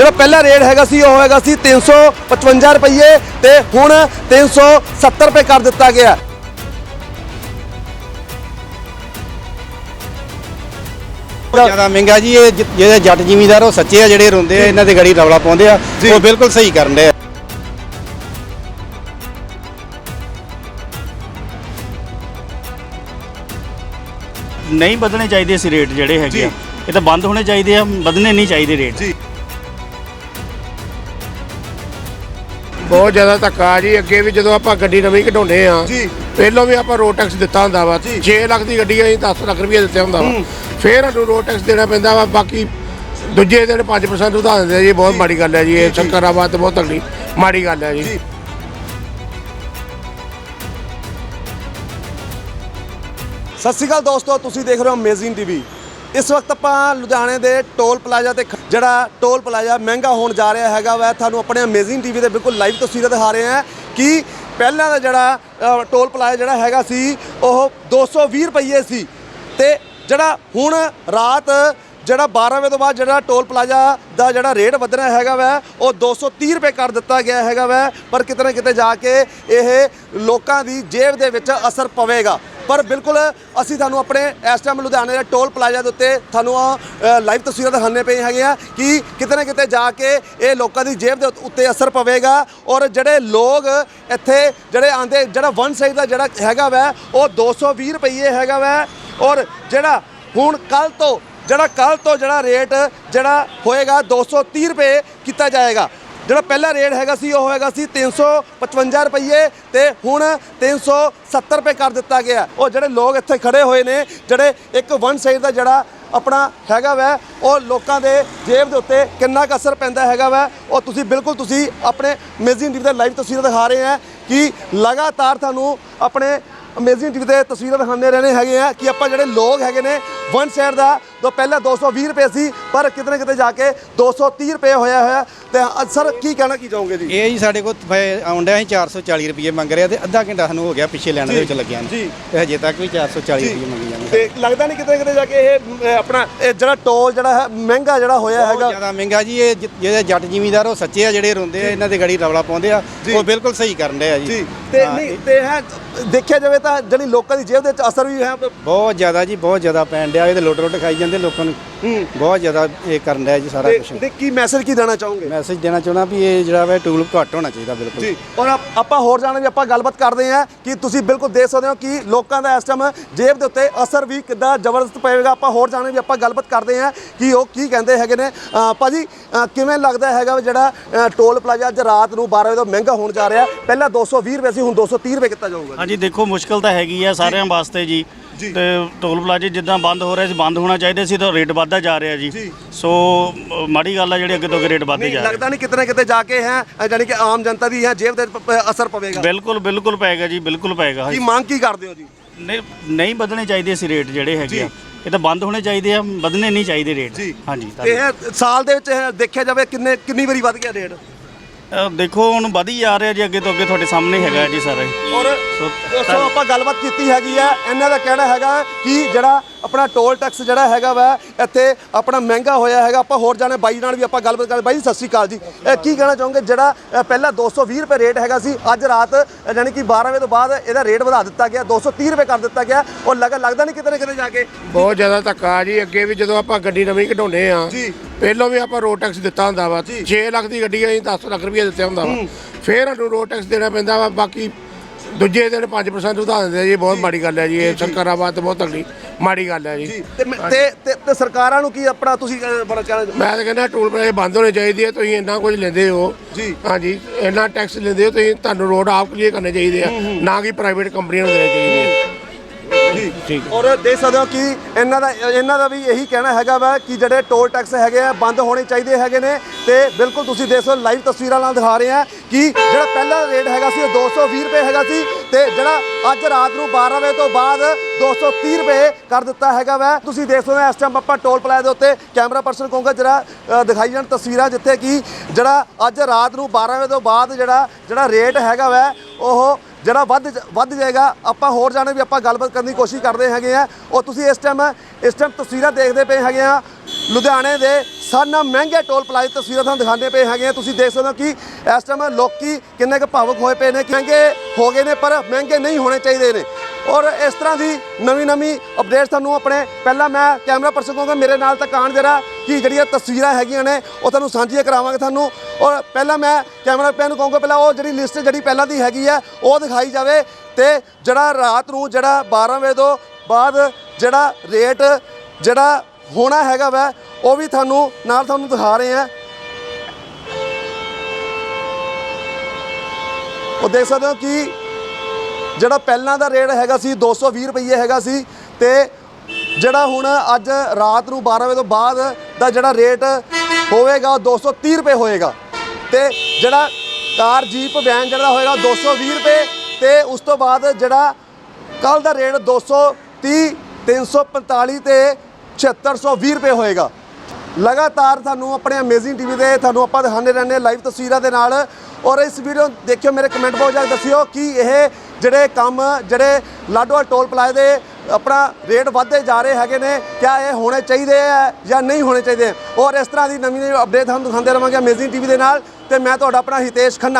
ਜਿਹੜਾ ਪਹਿਲਾ ਰੇਟ ਹੈਗਾ ਸੀ ਉਹ ਹੈਗਾ ਸੀ 355 ਰੁਪਏ ਤੇ ਹੁਣ 370 ਰੁਪਏ ਕਰ ਦਿੱਤਾ ਗਿਆ। ਜ਼ਿਆਦਾ ਮਹਿੰਗਾ ਜੀ ਇਹ ਜ- ਜਿਹੜੇ ਜੱਟ ਜ਼ਿਮੀਂਦਾਰ ਉਹ ਸੱਚੇ ਆ ਜਿਹੜੇ ਰੋਂਦੇ ਆ ਇਹਨਾਂ ਦੇ ਗੜੀ ਰੌਲਾ ਪਾਉਂਦੇ ਆ ਜੀ। ਉਹ ਬਿਲਕੁਲ ਸਹੀ ਕਰਨ ਦੇ ਆ। ਨਹੀਂ ਵਧਣੇ ਚਾਹੀਦੇ ਸੀ ਰੇਟ ਜਿਹੜੇ ਹੈਗੇ ਆ। ਇਹ ਤਾਂ ਬੰਦ ਹੋਣੇ ਚਾਹੀਦੇ ਆ ਵਧਣੇ ਨਹੀਂ ਚਾਹੀਦੇ ਰੇਟ। ਜੀ। ਬਹੁਤ ਜ਼ਿਆਦਾ ਧੱਕਾ ਜੀ ਅੱਗੇ ਵੀ ਜਦੋਂ ਆਪਾਂ ਗੱਡੀ ਨਵੀਂ ਕਢਾਉਂਦੇ ਆ ਜੀ। ਪਹਿਲਾਂ ਵੀ ਆਪਾਂ ਰੋਡ ਟੈਕਸ ਦਿੱਤਾ ਹੁੰਦਾ ਵਾ 6 ਲੱਖ ਦੀ ਗੱਡੀ ਅਸੀਂ 10 ਲੱਖ ਰੁਪਏ ਦਿੱਤੇ ਹੁੰਦਾ ਵਾ। ਫੇਰ ਸਾਨੂੰ ਰੋਡ ਟੈਕਸ ਦੇਣਾ ਪੈਂਦਾ ਵਾ ਬਾਕੀ ਦੂਜੇ ਦਿਨ 5% ਵਧਾ ਦਿੰਦੇ ਆ ਜੀ ਬਹੁਤ ਮਾੜੀ ਗੱਲ ਹੈ ਜੀ ਇਹ ਸਰਕਾਰਾਬਾਦ ਤੇ ਬਹੁਤ ਤਕੜੀ ਮਾੜੀ ਗੱਲ ਹੈ ਜੀ। ਸਤਿ ਸ਼੍ਰੀ ਅਕਾਲ ਦੋਸਤੋ ਤੁਸੀਂ ਦੇਖ ਰਹੇ ਹੋ ਅਮੇਜ਼ਿੰਗ ਟੀਵੀ ਇਸ ਵਕਤ ਆਪਾਂ ਲੁਧਿਆਣੇ ਦੇ ਟੋਲ ਪਲਾਜ਼ਾ ਤੇ ਖ- ਜਿਹੜਾ ਟੋਲ ਪਲਾਜ਼ਾ ਮਹਿੰਗਾ ਹੋਣ ਜਾ ਰਿਹਾ ਹੈਗਾ ਵਾ, ਤੁਹਾਨੂੰ ਆਪਣੇ ਅਮੇਜ਼ਿੰਗ ਟੀਵੀ ਤੇ ਬਿਲਕੁਲ ਲਾਈਵ ਤਸਵੀਰਾਂ ਦਿਖਾ ਰਹੇ ਹਾਂ ਕਿ ਪਹਿਲਾਂ ਦਾ ਜਿਹੜਾ ਟੋਲ ਪਲਾਜ਼ਾ ਜਿਹੜਾ ਹੈਗਾ ਸੀ, ਉਹ 220 ਰੁਪਏ ਸੀ। ਤੇ ਜਿਹੜਾ ਹੁਣ ਰਾਤ ਜਿਹੜਾ 12 ਵਜੇ ਤੋਂ ਬਾਅਦ ਜਿਹੜਾ ਟੋਲ ਪਲਾਜ਼ਾ ਦਾ ਜਿਹੜਾ ਰੇਟ ਵਧਣਾ ਹੈਗਾ ਵੈ, ਉਹ 230 ਰੁਪਏ ਕਰ ਦਿੱਤਾ ਗਿਆ ਹੈਗਾ ਵੈ। ਪਰ ਕਿਤੇ ਨਾ ਕਿਤੇ ਜਾ ਕੇ ਇਹ ਲੋਕਾਂ ਦੀ ਜੇਬ ਦੇ ਵਿੱਚ ਅਸਰ ਪਵੇਗਾ। ਪਰ ਬਿਲਕੁਲ ਅਸੀਂ ਤੁਹਾਨੂੰ ਆਪਣੇ ਇਸ ਟਾਈਮ ਲੁਧਿਆਣੇ ਦੇ ਟੋਲ ਪਲਾਜ਼ਾ ਦੇ ਉੱਤੇ ਤੁਹਾਨੂੰ ਲਾਈਵ ਤਸਵੀਰਾਂ ਦਿਖਾਣੇ ਪਏ ਹੈਗੇ ਆ ਕਿ ਕਿਤੇ ਨਾ ਕਿਤੇ ਜਾ ਕੇ ਇਹ ਲੋਕਾਂ ਦੀ ਜੇਬ ਦੇ ਉੱਤੇ ਅਸਰ ਪਵੇਗਾ ਔਰ ਜਿਹੜੇ ਲੋਕ ਇੱਥੇ ਜਿਹੜੇ ਆਂਦੇ ਜਿਹੜਾ ਵਨ ਸਾਈਡ ਦਾ ਜਿਹੜਾ ਹੈਗਾ ਵੈ, ਉਹ 220 ਰੁਪਏ ਹੈਗਾ ਵੈ ਔਰ ਜਿਹੜਾ ਹੁਣ ਕੱਲ ਤੋਂ, ਜਿਹੜਾ ਕੱਲ ਤੋਂ ਜਿਹੜਾ ਰੇਟ ਜਿਹੜਾ ਹੋਏਗਾ 230 ਰੁਪਏ ਕੀਤਾ ਜਾਏਗਾ। ਜਿਹੜਾ ਪਹਿਲਾ ਰੇਟ ਹੈਗਾ ਸੀ, ਉਹ ਹੈਗਾ ਸੀ 355 ਰੁਪਏ ਤੇ ਹੁਣ 370 ਰੁਪਏ ਕਰ ਦਿੱਤਾ ਗਿਆ। ਉਹ ਜਿਹੜੇ ਲੋਕ ਇੱਥੇ ਖੜੇ ਹੋਏ ਨੇ, ਜਿਹੜੇ ਇੱਕ ਵਨ ਸਾਈਡ ਦਾ ਜਿਹੜਾ ਆਪਣਾ ਹੈਗਾ ਵੈ, ਉਹ ਲੋਕਾਂ ਦੇ ਜੇਬ ਦੇ ਉੱਤੇ ਕਿੰਨਾ ਕੁ ਅਸਰ ਪੈਂਦਾ ਹੈਗਾ ਵੈ। ਉਹ ਤੁਸੀਂ ਬਿਲਕੁਲ ਤੁਸੀਂ ਆਪਣੇ ਅਮੇਜ਼ਿੰਗ ਟੀਵੀ ਦੇ ਲਾਈਵ ਤਸਵੀਰਾਂ ਦਿਖਾ ਰਹੇ ਆ ਕਿ ਲਗਾਤਾਰ ਤੁਹਾਨੂੰ ਆਪਣੇ ਅਮੇਜ਼ਿੰਗ ਟੀਵੀ ਤੇ ਤਸਵੀਰਾਂ ਦਿਖਾਉਂਦੇ ਰਹਿਣੇ ਹੈਗੇ ਆ ਕਿ ਆਪਾਂ ਜਿਹੜੇ ਲੋਕ ਹੈਗੇ ਨੇ, ਵਨ ਸਾਈਡ ਦਾ ਤੋਂ ਪਹਿਲਾਂ 220 ਰੁਪਏ ਸੀ, ਪਰ ਕਿਤੇ ਨਾ ਕਿਤੇ ਜਾ ਕੇ 230 ਰੁਪਏ ਹੋਇਆ ਹੋਇਆ। ਤੇ ਸਰ ਕੀ ਕਹਿਣਾ ਕੀ ਚਾਹੋਗੇ ਜੀ? ਇਹ ਜੀ ਸਾਡੇ ਕੋਲ ਆਉਂਦਿਆ ਅਸੀਂ 440 ਰੁਪਏ ਮੰਗ ਰਿਹਾ ਤੇ ਅੱਧਾ ਘੰਟਾ ਸਾਨੂੰ ਹੋ ਗਿਆ ਪਿੱਛੇ ਲੈਣ ਦੇ ਵਿੱਚ ਲੱਗਿਆ ਨੂੰ। ਜੀ। ਤੇ ਹਜੇ ਤੱਕ ਵੀ 440 ਰੁਪਏ ਮੰਗੀ ਜਾਂਦੇ ਤੇ ਲੱਗਦਾ ਨਹੀਂ ਕਿਤੇ ਕਿਤੇ ਜਾ ਕੇ ਇਹ ਆਪਣਾ ਇਹ ਜਿਹੜਾ ਟੋਲ ਜਿਹੜਾ ਹੈ ਮਹਿੰਗਾ ਜਿਹੜਾ ਹੋਇਆ ਬਹੁਤ ਹੈਗਾ। ਜ਼ਿਆਦਾ ਮਹਿੰਗਾ ਜੀ ਇਹ ਜਿਹੜੇ ਜੱਟ ਜ਼ਿਮੀਂਦਾਰ ਉਹ ਸੱਚੇ ਆ ਜਿਹੜੇ ਰੋਂਦੇ ਆ ਇਹਨਾਂ ਦੇ ਗੜੀ ਰੌਲਾ ਪਾਉਂਦੇ ਆ। ਉਹ ਬਿਲਕੁਲ ਸਹੀ ਕਰਨ ਦੇ ਆ ਜੀ। ਤੇ ਨਹੀਂ ਤੇ ਹੈ ਦੇਖਿਆ ਜਾਵੇ ਤਾਂ ਜਿਹੜੀ ਲੋਕਾਂ ਦੀ ਜੇਬ ਦੇ ਵਿੱਚ ਅਸਰ ਵੀ ਹੈ। ਬਹੁਤ ਜ਼ਿਆਦਾ ਜੀ ਬਹੁਤ ਜ਼ਿਆਦਾ ਪੈਣ ਡਿਆ ਇਹ ਤੇ ਲੁੱਟ ਲੁੱਟ ਖਾਈ ਜਾਂਦੇ ਲੋਕਾਂ ਨੂੰ। ਬਹੁਤ ਜ਼ਿਆਦਾ ਇਹ ਕਰਨ ਡਿਆ ਜੀ ਸਾਰਾ ਕੁਝ ਤੇ ਕੀ ਮੈਸੇਜ ਕੀ ਦੇਣਾ ਚਾਹੋਗੇ? ਮੈਸੇਜ ਦੇਣਾ ਚਾਹੁੰਦਾ ਵੀ ਇਹ ਜਿਹੜਾ ਵਾ ਟੂਲ ਘੱਟ ਹੋਣਾ ਚਾਹੀਦਾ ਬਿਲਕੁਲ। ਜੀ ਔਰ ਆਪ- ਆਪਾਂ ਹੋਰ ਜਾਣਾਂਗੇ ਆਪਾਂ ਗੱਲਬਾਤ ਕਰਦੇ ਹਾਂ ਕਿ ਤੁਸੀਂ ਬਿਲਕੁਲ ਦੇਖ ਸਕਦੇ ਹੋ ਕਿ ਲੋਕਾਂ ਦਾ ਇਸ ਟਾਈਮ ਜੇਬ ਦੇ ਉੱਤੇ ਅਸਰ ਵੀ ਕਿੱਦਾਂ ਜ਼ਬਰਦਸਤ ਪਏਗਾ ਆਪਾਂ ਹੋਰ ਜਾਣਾਂਗੇ ਆਪਾਂ ਗੱਲਬਾਤ ਕਰਦੇ ਹਾਂ ਕਿ ਉਹ ਕੀ ਕਹਿੰਦੇ ਹੈਗੇ ਨੇ। ਅਹ ਭਾਜੀ ਕਿਵੇਂ ਲੱਗਦਾ ਹੈਗਾ ਵੀ ਜਿਹੜਾ ਟੋਲ ਪਲਾਜ਼ਾ ਅੱਜ ਰਾਤ ਨੂੰ 12 ਵਜੇ ਤੋਂ ਮਹਿੰਗਾ ਹੋਣ ਜਾ ਰਿਹਾ। ਪਹਿਲਾਂ 220 ਰੁਪਏ ਸੀ ਹੁਣ 230 ਰੁਪਏ ਕੀਤਾ ਜਾਊਗਾ ਹਾਂਜੀ ਦੇਖੋ ਮੁਸ਼ਕਲ ਤਾਂ ਹੈਗੀ ਆ ਸਾਰਿਆਂ ਵਾਸਤੇ ਜੀ। ਤੇ ਟੋਲ ਪਲਾਜ਼ੇ ਜਿੱਦਾਂ ਬੰਦ ਹੋ ਰਹੇ ਸੀ ਬੰਦ ਹੋਣਾ ਚਾਹੀਦਾ ਸੀ ਤਾਂ ਰੇਟ ਵੱਧਦਾ ਜਾ ਰਿਹਾ ਜੀ। ਜੀ। ਸੋ ਅ, ਮਾੜੀ ਗੱਲ ਆ ਜਿਹੜੀ ਅੱਗੇ ਤੋਂ ਅੱਗੇ ਰੇਟ ਵੱਧਦੇ ਨਹੀਂ ਜਾ ਰਹੇ। ਲੱਗਦਾ ਨਹੀਂ ਕਿਤੇ ਨਾ ਕਿਤੇ ਜਾ ਕੇ ਹੈ ਜਾਣੀ ਕਿ ਆਮ ਜਨਤਾ ਦੀ ਹੈ ਜੇਬ ਪ- ਪ- ਅਸਰ ਪਵੇਗਾ। ਬਿਲਕੁਲ ਬਿਲਕੁਲ ਪਏਗਾ ਜੀ ਬਿਲਕੁਲ ਪਏਗਾ। ਕੀ। ਮੰਗ ਕੀ ਕਰਦੇ ਹੋ ਜੀ? ਨਹੀਂ ਨਹੀਂ ਵਧਣੇ ਚਾਹੀਦੇ ਸੀ ਰੇਟ ਜਿਹੜੇ ਹੈਗੇ ਆ। ਇਹ ਤਾਂ ਬੰਦ ਹੋਣੇ ਚਾਹੀਦੇ ਆ ਵਧਣੇ ਨਹੀਂ ਚਾਹੀਦੇ ਰੇਟ। ਜੀ। ਹਾਂਜੀ ਤੇ ਇਹ ਸਾਲ ਦੇ ਵਿੱਚ ਇਹ ਦੇਖਿਆ ਜਾਵੇ ਕਿੰਨੇ ਕਿੰਨੀ ਵਾਰੀ ਵੱਧ ਗਿਆ ਰੇਟ? ਅ, ਦੇਖੋ ਹੁਣ ਵਧ ਹੀ ਆ ਰਿਹਾ ਜੀ ਅੱਗੇ ਤੋਂ ਅੱਗੇ ਤੁਹਾਡੇ ਸਾਹਮਣੇ ਹੈਗਾ ਜੀ ਸਾਰਾ। ਔਰ ਸੋ ਦੋਸਤੋ ਆਪਾਂ ਗੱਲਬਾਤ ਕੀਤੀ ਹੈਗੀ ਆ ਇਹਨਾਂ ਦਾ ਕਹਿਣਾ ਹੈਗਾ ਕਿ ਜਿਹੜਾ ਆਪਣਾ ਟੋਲ ਟੈਕਸ ਜਿਹੜਾ ਹੈਗਾ ਵਾ ਇੱਥੇ ਆਪਣਾ ਮਹਿੰਗਾ ਹੋਇਆ ਹੈਗਾ ਆਪਾਂ ਹੋਰ ਜਾਣੇ ਬਾਈ ਨਾਲ ਵੀ ਆਪਾਂ ਗੱਲਬਾਤ ਕਰਦੇ ਬਾਈ ਜੀ, ਸਤਿ ਸ਼੍ਰੀ ਅਕਾਲ ਜੀ। ਇਹ ਕੀ ਕਹਿਣਾ ਚਾਹੋਗੇ? ਜਿਹੜਾ ਪਹਿਲਾਂ 220 ਰੁਪਏ ਰੇਟ ਹੈਗਾ ਸੀ ਅੱਜ ਰਾਤ ਯਾਨੀ ਕਿ 12 ਵਜੇ ਤੋਂ ਬਾਅਦ ਇਹਦਾ ਰੇਟ ਵਧਾ ਦਿੱਤਾ ਗਿਆ 230 ਰੁਪਏ ਕਰ ਦਿੱਤਾ ਗਿਆ ਉਹ ਲੱਗ ਲੱਗਦਾ ਨਹੀਂ ਕਿਤੇ ਨਾ ਕਿਤੇ ਜਾ ਕੇ। ਬਹੁਤ ਜ਼ਿਆਦਾ ਧੱਕਾ ਜੀ ਅੱਗੇ ਵੀ ਜਦੋਂ ਆਪਾਂ ਗੱਡੀ ਨਵੀਂ ਕਢਾਉਂਦੇ ਆ ਜੀ। ਪਹਿਲਾਂ ਵੀ ਆਪਾਂ ਰੋਡ ਟੈਕਸ ਦਿੱਤਾ ਹੁੰਦਾ ਵਾ 6 ਲੱਖ ਦੀ ਗੱਡੀ ਅਸੀਂ 10 ਲੱਖ ਰੁਪਏ ਦਿੱਤੇ ਹੁੰਦਾ ਵਾ। ਫੇਰ ਸਾਨੂੰ ਰੋਡ ਟੈਕਸ ਦੇਣਾ ਪੈਂਦਾ ਵਾ ਬਾਕੀ ਦੂਜੇ ਦਿਨ 5% ਵਧਾ ਦਿੰਦੇ ਆ ਜੀ ਬਹੁਤ ਮਾੜੀ ਗੱਲ ਹੈ ਜੀ ਇਹ ਸਰਕਾਰਾਬਾਦ ਤੇ ਬਹੁਤ ਤਕੜੀ ਮਾੜੀ ਗੱਲ ਹੈ ਜੀ। ਤੇ ਮੈਂ- ਤੇ ਤੇ- ਤੇ ਸਰਕਾਰਾਂ ਨੂੰ ਕੀ ਆਪਣਾ ਤੁਸੀਂ ਬੜਾ ਕਹਿਣਾ ਮੈਂ ਤਾਂ ਕਹਿੰਦਾ ਟੋਲ ਪਲਾਜ਼ੇ ਬੰਦ ਹੋਣੇ ਚਾਹੀਦੇ ਆ ਤੁਸੀਂ ਇੰਨਾ ਕੁਝ ਲੈਂਦੇ ਹੋ। ਜੀ। ਹਾਂਜੀ ਇੰਨਾ ਟੈਕਸ ਲੈਂਦੇ ਹੋ ਤੁਸੀਂ ਤੁਹਾਨੂੰ ਰੋਡ ਆਪ ਕਲੀਅਰ ਕਰਨੇ ਚਾਹੀਦੇ ਆ ਨਾ ਕਿ ਪ੍ਰਾਈਵੇਟ ਕੰਪਨੀਆਂ ਨੂੰ ਦੇਣੇ ਚਾਹੀਦੇ ਆ। ਜੀ। ਔਰ ਦੇਖ ਸਕਦੇ ਹੋ ਕਿ ਇਹਨਾਂ ਦਾ ਇਹਨਾਂ ਦਾ ਵੀ ਇਹੀ ਕਹਿਣਾ ਹੈਗਾ ਵਾ ਕਿ ਜਿਹੜੇ ਟੋਲ ਟੈਕਸ ਹੈਗੇ ਆ ਬੰਦ ਹੋਣੇ ਚਾਹੀਦੇ ਹੈਗੇ ਨੇ। ਤੇ ਬਿਲਕੁਲ ਤੁਸੀਂ ਦੇਖ ਸਕਦੇ ਲਾਈਵ ਤਸਵੀਰਾਂ ਨਾਲ ਦਿਖਾ ਰਹੇ ਆ ਕਿ ਜਿਹੜਾ ਪਹਿਲਾ ਰੇਟ ਹੈਗਾ ਸੀ ਉਹ 220 ਰੁਪਏ ਹੈਗਾ ਸੀ। ਤੇ ਜਿਹੜਾ ਅੱਜ ਰਾਤ ਨੂੰ 12 ਵਜੇ ਤੋਂ ਬਾਅਦ 230 ਰੁਪਏ ਕਰ ਦਿੱਤਾ ਹੈਗਾ ਵਾ। ਤੁਸੀਂ ਦੇਖ ਸਕਦੇ ਹੋ ਇਸ ਟਾਈਮ ਆਪਾਂ ਟੋਲ ਪਲਾਜ਼ਾ ਦੇ ਉੱਤੇ ਕੈਮਰਾ ਪਰਸਨ ਕਹੂੰਗਾ ਜਿਹੜਾ ਦਿਖਾਈ ਜਾਣ ਤਸਵੀਰਾਂ ਜਿੱਥੇ ਕਿ ਜਿਹੜਾ ਅੱਜ ਰਾਤ ਨੂੰ 12 ਵਜੇ ਤੋਂ ਬਾਅਦ ਜਿਹੜਾ ਜਿਹੜਾ ਰੇਟ ਹੈਗਾ ਵਾ ਉਹ ਜਿਹੜਾ ਵੱਧ ਵੱਧ ਜਾਏਗਾ, ਆਪਾਂ ਹੋਰ ਜਾਣੇ ਵੀ ਆਪਾਂ ਗੱਲਬਾਤ ਕਰਨ ਦੀ ਕੋਸ਼ਿਸ਼ ਕਰਦੇ ਹੈਗੇ ਆ। ਔਰ ਤੁਸੀਂ ਇਸ ਟਾਈਮ ਇਸ ਟਾਈਮ ਤਸਵੀਰਾਂ ਦੇਖਦੇ ਪਏ ਹੈਗੇ ਆ। ਲੁਧਿਆਣੇ ਦੇ ਸਾਨਾ ਮਹਿੰਗੇ ਟੋਲ ਪਲਾਜ਼ੇ ਤਸਵੀਰਾਂ ਤੁਹਾਨੂੰ ਦਿਖਾਉਂਦੇ ਪਏ ਹੈਗੇ ਆ। ਤੁਸੀਂ ਦੇਖ ਸਕਦੇ ਹੋ ਕਿ ਇਸ ਟਾਈਮ ਲੋਕੀ ਕਿੰਨੇ ਕੁ ਭਾਵੁਕ ਹੋਏ ਪਏ ਨੇ ਮਹਿੰਗੇ ਹੋ ਗਏ ਨੇ, ਪਰ ਮਹਿੰਗੇ ਨਹੀਂ ਹੋਣੇ ਚਾਹੀਦੇ ਨੇ। ਔਰ ਇਸ ਤਰ੍ਹਾਂ ਦੀ ਨਵੀਂ ਨਵੀਂ ਅਪਡੇਟ ਤੁਹਾਨੂੰ ਆਪਣੇ ਪਹਿਲਾਂ ਮੈਂ ਕੈਮਰਾ ਪਰਸਨ ਕਹੂੰਗਾ, ਮੇਰੇ ਨਾਲ ਤੱਕ ਆਉਣ ਜਰਾ ਕਿ ਜਿਹੜੀਆਂ ਤਸਵੀਰਾਂ ਹੈਗੀਆਂ ਨੇ, ਉਹ ਤੁਹਾਨੂੰ ਸਾਂਝੀਆਂ ਕਰਾਵਾਂਗੇ ਤੁਹਾਨੂੰ। ਔਰ ਪਹਿਲਾਂ ਮੈਂ ਕੈਮਰਾ ਪੈਨ ਨੂੰ ਕਹੂੰਗਾ, ਪਹਿਲਾਂ ਉਹ ਜਿਹੜੀ ਲਿਸਟ ਜਿਹੜੀ ਪਹਿਲਾਂ ਦੀ ਹੈਗੀ ਆ, ਉਹ ਦਿਖਾਈ ਜਾਵੇ ਤੇ ਜਿਹੜਾ ਰਾਤ ਨੂੰ ਜਿਹੜਾ 12 ਵਜੇ ਤੋਂ ਬਾਅਦ ਜਿਹੜਾ ਰੇਟ ਜਿਹੜਾ ਹੋਣਾ ਹੈਗਾ ਵੈ, ਉਹ ਵੀ ਤੁਹਾਨੂੰ ਨਾਲ ਤੁਹਾਨੂੰ ਦਿਖਾ ਰਹੇ ਆ। ਉਹ ਦੇਖ ਸਕਦੇ ਹੋ ਕਿ ਜਿਹੜਾ ਪਹਿਲਾਂ ਦਾ ਰੇਟ ਹੈਗਾ ਸੀ 220 ਰੁਪਏ ਹੈਗਾ ਸੀ ਤੇ ਜਿਹੜਾ ਹੁਣ ਅੱਜ ਰਾਤ ਨੂੰ 12 ਵਜੇ ਤੋਂ ਬਾਅਦ ਦਾ ਜਿਹੜਾ ਰੇਟ ਹੋਵੇਗਾ ਉਹ 230 ਰੁਪਏ ਹੋਏਗਾ। ਤੇ ਜਿਹੜਾ ਕਾਰ, ਜੀਪ, ਵੈਨ ਜਿਹੜਾ ਹੋਏਗਾ 220 ਰੁਪਏ ਤੇ ਉਸ ਤੋਂ ਬਾਅਦ ਜਿਹੜਾ ਕੱਲ ਦਾ ਰੇਟ 230 345 ਤੇ 7620 ਰੁਪਏ ਹੋਏਗਾ। ਲਗਾਤਾਰ ਤੁਹਾਨੂੰ ਆਪਣੇ ਅਮੇਜ਼ਿੰਗ ਟੀਵੀ ਦੇ ਤੁਹਾਨੂੰ ਆਪਾਂ ਦਿਖਾਉਂਦੇ ਰਹਿੰਦੇ ਹਾਂ ਲਾਈਵ ਤਸਵੀਰਾਂ ਦੇ ਨਾਲ। ਔਰ ਇਸ ਵੀਡੀਓ ਦੇਖਿਓ ਮੇਰੇ ਕਮੈਂਟ ਬਾਕਸ ਜਾ ਕੇ ਦੱਸਿਓ ਕਿ ਇਹ ਜਿਹੜੇ ਕੰਮ, ਜਿਹੜੇ ਲਾਡੋਵਾਲ ਟੋਲ ਪਲਾਜ਼ੇ ਦੇ ਆਪਣਾ ਰੇਟ ਵਧਦੇ ਜਾ ਰਹੇ ਹੈਗੇ ਨੇ, ਕਿਆ ਇਹ ਹੋਣੇ ਚਾਹੀਦੇ ਆ ਜਾਂ ਨਹੀਂ ਹੋਣੇ ਚਾਹੀਦੇ? ਔਰ ਇਸ ਤਰ੍ਹਾਂ ਦੀ ਨਵੀਂ ਨਵੀਂ ਅਪਡੇਟ ਤੁਹਾਨੂੰ ਦਿਖਾਉਂਦੇ ਰਵਾਂਗੇ ਅਮੇਜ਼ਿੰਗ ਟੀਵੀ ਦੇ ਨਾਲ। ਤੇ ਮੈਂ ਤੁਹਾਡਾ ਆਪਣਾ ਹਿਤੇਸ਼ ਖੰਨਾ।